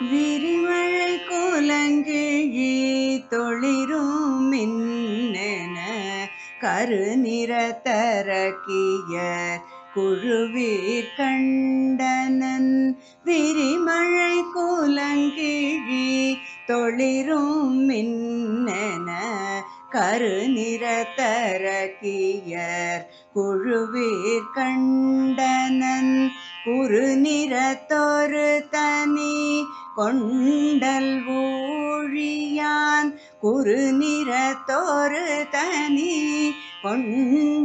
விரிமழை குலங்கிழி தொளிரும் மின்னென கருநிற தரக்கியர் குழுவீர் கண்டனன். விரிமழை குலங்கிழி தொளிரும் மின்னென கருநிற தரக்கியர் குழுவீர் கண்டனன். குறுநிறத்தொரு தனி கொண்டல் ஊழியான் குறுநிறத்தொரு தனி கொண்ட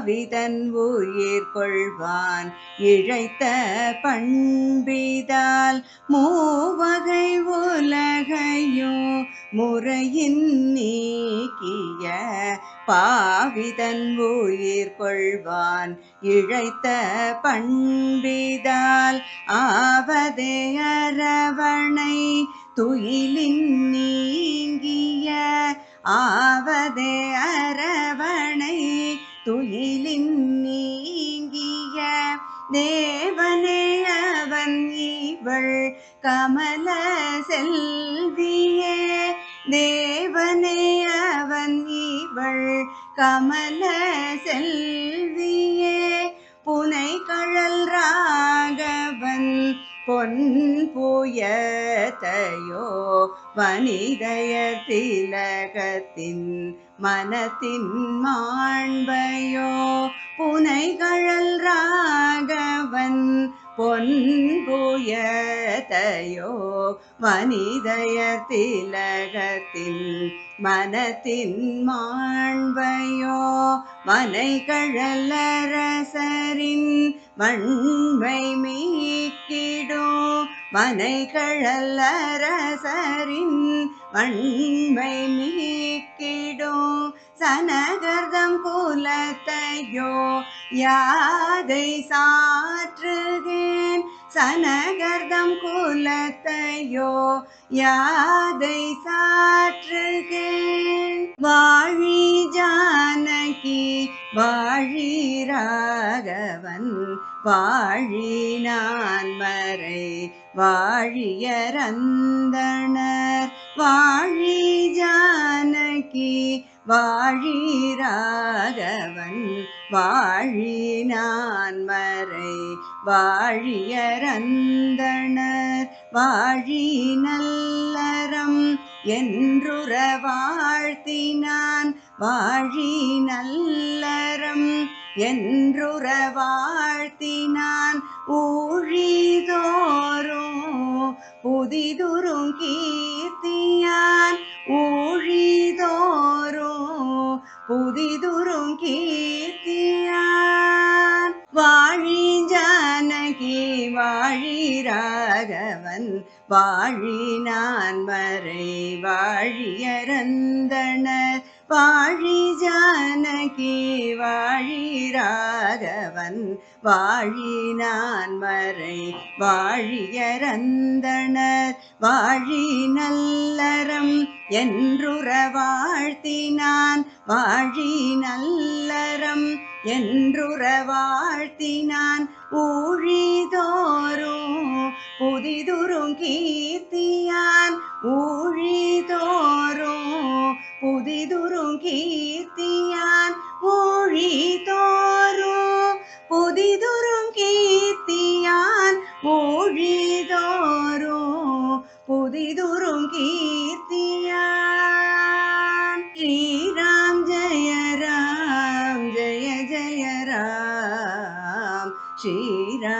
ஆவிதன் உயிர் கொள்வான். இழைத்த பண்பிதால் மூவகை உலகையோ முறையின் நீக்கிய பாவிதன் உயிர் கொள்வான். இழைத்த பண்பிதால் ஆவதே அரவணை துயிலின் நீங்கிய ஆவதே அரவணை துயிலின் நீங்கிய தேவனே அவன் இவள் கமல செல்வியே. தேவனே அவன் இவள் கமல செல்வியே. புனை கழல் ரா பொன் புயத்தையோ வனிதய திலகத்தின் மனத்தின் மாண்பையோ புனைகழல் ராகவன் பொன் புயத்தையோ வனிதய திலகத்தின் மனத்தின் மாண்பையோ மனைகழலரசரின் மண்மை மீ வனைகளரசரின் வன்மை நீக்கிடும் சனகர்தம் குலத்தையோ யாதை சாற்றுகேன் சனகர்தம் குலத்தையோ யாதை சாற்றுகே. வாழி ஜானகி வாழி ராகவன் வாழி நான் மறை வாழியரந்தனர் வாழி ஜானகி வாழி ராகவன் வாழி நான் மறை வாழியரந்தனர் வாழி நல்லறம் என்றுற வாழ்த்தினான் வாழி நல்லறம் என்றுற வாழ்த்தினான் ஊழிதோறும் புதிதுறும் கீர்த்தியான் ஊழி புதிதுரும் கீர்த்தியான். வாழி ஜானகி வாழி ராகவன். வாழி நான் மறை வாழியரந்தனர் வாழி ஜானகி வாழி ராகவன். வாழி நான் மறை வாழியரந்தனர் வாழி நல்லறம் என்றுற வாழ்த்தினான். வாழி நல்லறம் என்றுற வாழ்த்தினான். ஊழிதோறும் புதிதுறும் கீர்த்தியான் ஊழிதோறும் புதிதுறும் கீர்த்தியான் ஊழிதோறும் புதிதுறும் கீர்த்தியான் ஊழிதோறும் புதிதுறும் கீர்த்தியான் ஸ்ரீராம் ஜெய ராம் ஜெய ஜெய ராம் ஸ்ரீராம்